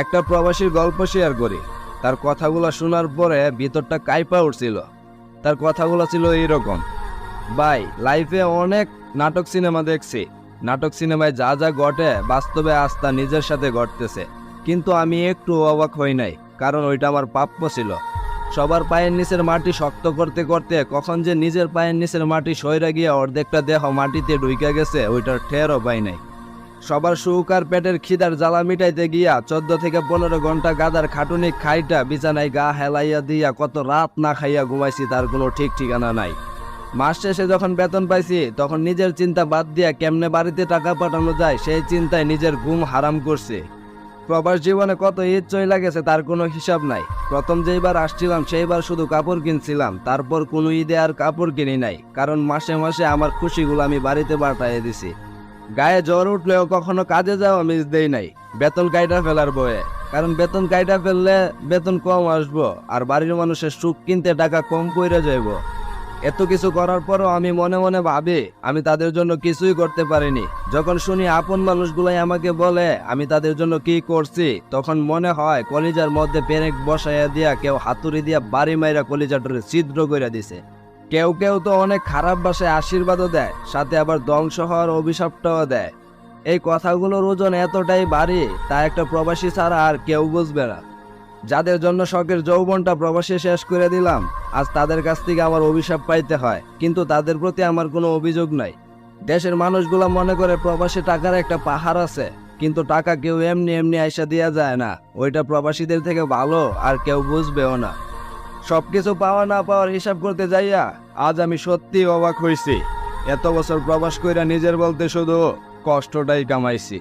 একটা প্রবাসীর গল্প শেয়ার করি। তার কথাগুলো শোনার পরে ভিতরটা কাইপা উঠছিল। তার কথাগুলো ছিল এইরকম। ভাই লাইফে অনেক নাটক সিনেমা দেখছি। নাটক সিনেমায় যা যা ঘটে বাস্তবে আস্থা নিজের সাথে ঘটতেছে। কিন্তু আমি একটু অবাক হই নাই, কারণ ওইটা আমার প্রাপ্য ছিল। সবার পায়ের নিচের মাটি শক্ত করতে করতে কখন যে নিজের পায়ের নিচের মাটি সইরা গিয়ে অর্ধেকটা দেহ মাটিতে ঢুইকা গেছে, ওইটার ঠেরও পাই নাই। সবার সুখ আর পেটের খিদার জ্বালা মিটাইতে গিয়া চোদ্দ থেকে পনেরো ঘণ্টা গাদার খাটুনি খাইটা বিছানায় গা হেলাইয়া দিয়া কত রাত না খাইয়া ঘুমাইছি তার কোনো ঠিক ঠিকানা নাই। মাস শেষে যখন বেতন পাইছি, তখন নিজের চিন্তা বাদ দিয়া কেমনে বাড়িতে টাকা পাঠানো যায় সেই চিন্তায় নিজের ঘুম হারাম করছে। প্রবাস জীবনে কত ঈদ চইলা গেছে তার কোনো হিসাব নাই। প্রথম যেইবার আসছিলাম, সেইবার শুধু কাপড় কিনছিলাম, তারপর কোনো ঈদে আর কাপড় কিনি নাই, কারণ মাসে মাসে আমার খুশিগুলো আমি বাড়িতে পাঠাইয়ে দিছি। গায়ে জ্বর উঠলেও কখনো কাজে যাওয়া মিস দেই নাই। বেতন কাইটা ফেলার বয়ে। কারণ বেতন কাইটা ফেললে বেতন কম আসব আর বাড়ির মানুষের সুখ কিনতে টাকা কম কইরা যাইব। এত কিছু করার পরও আমি মনে মনে ভাবি, আমি তাদের জন্য কিছুই করতে পারিনি। যখন শুনি আপন মানুষগুলাই আমাকে বলে, আমি তাদের জন্য কি করছি? তখন মনে হয় কলিজার মধ্যে পেরেক বসাইয়া দিয়া কেউ হাতুড়ি দিয়া বাড়ি মাইরা কলিজাটারে ছিদ্র করে দিছে। কেউ কেউ তো অনেক খারাপ ভাষায় আশীর্বাদও দেয়, সাথে আবার ধ্বংস হওয়ার অভিশাপটাও দেয়। এই কথাগুলোর ওজন এতটাই ভারী, তা একটা প্রবাসী ছাড়া আর কেউ বুঝবে না। যাদের জন্য শখের যৌবনটা প্রবাসী শেষ করে দিলাম, আজ তাদের কাছ থেকে আমার অভিশাপ পাইতে হয়, কিন্তু তাদের প্রতি আমার কোনো অভিযোগ নাই। দেশের মানুষগুলো মনে করে প্রবাসী টাকার একটা পাহাড় আছে, কিন্তু টাকা কেউ এমনি এমনি আইসা দেওয়া যায় না। ওইটা প্রবাসীদের থেকে ভালো, আর কেউ বুঝবেও না। সবকিছু পাওয়া না পাওয়ার হিসাব করতে যাইয়া আজ আমি সত্যি অবাক হয়েছি এত বছর প্রবাস কইরা নিজের বলতে শুধু কষ্টটাই কামাইছি।